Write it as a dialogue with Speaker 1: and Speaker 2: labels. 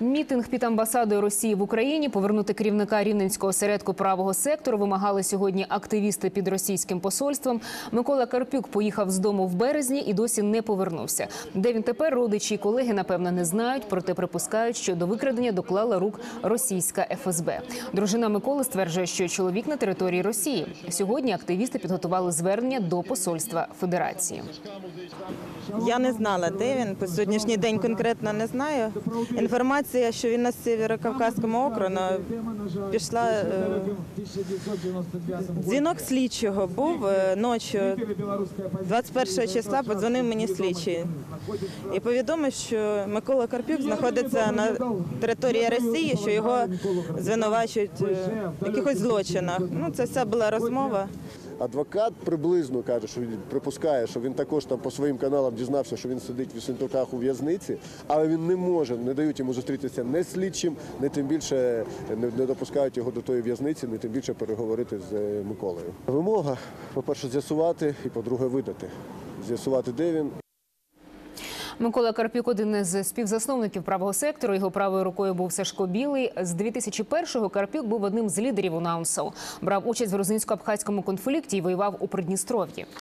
Speaker 1: Мітинг під амбасадою Росії в Україні повернути керівника рівненського осередку правого сектору вимагали сьогодні активісти під російським посольством. Микола Карпюк поїхав з дому в березні і досі не повернувся. Де він тепер родичі і колеги напевно не знають, проте припускають, що до викрадення доклала рук російська ФСБ. Дружина Миколи стверджує, що чоловік на території Росії. Сьогодні активісти підготували звернення до посольства Федерації.
Speaker 2: Я не знала, де він. По сьогоднішній день конкретно не знаю. Інформація, що він на Сєвєрокавказькому округу, пішла. е, Дзвінок слідчого був е, ночі 21 числа. Подзвонив мені слідчий і повідомив, що Микола Карпюк знаходиться на території Росії, що його звинувачують е, в якихось злочинах. Ну, це все була розмова.
Speaker 3: Адвокат приблизно каже, що він припускає, що він також там по своїм каналам дізнався, що він сидить в Сентуках у в'язниці, але він не може, не дають йому зустрітися не слідчим, не тим більше не, не допускають його до тої в'язниці, не тим більше переговорити з е, Миколою. Вимога, по-перше, з'ясувати і по-друге, видати. З'ясувати, де він
Speaker 1: Микола Карпюк один із співзасновників правого сектору. Його правою рукою був Сашко Білий. З 2001-го Карпюк був одним з лідерів УНАУНСО. Брав участь в грузинсько-абхазькому конфлікті і воював у Придністров'ї.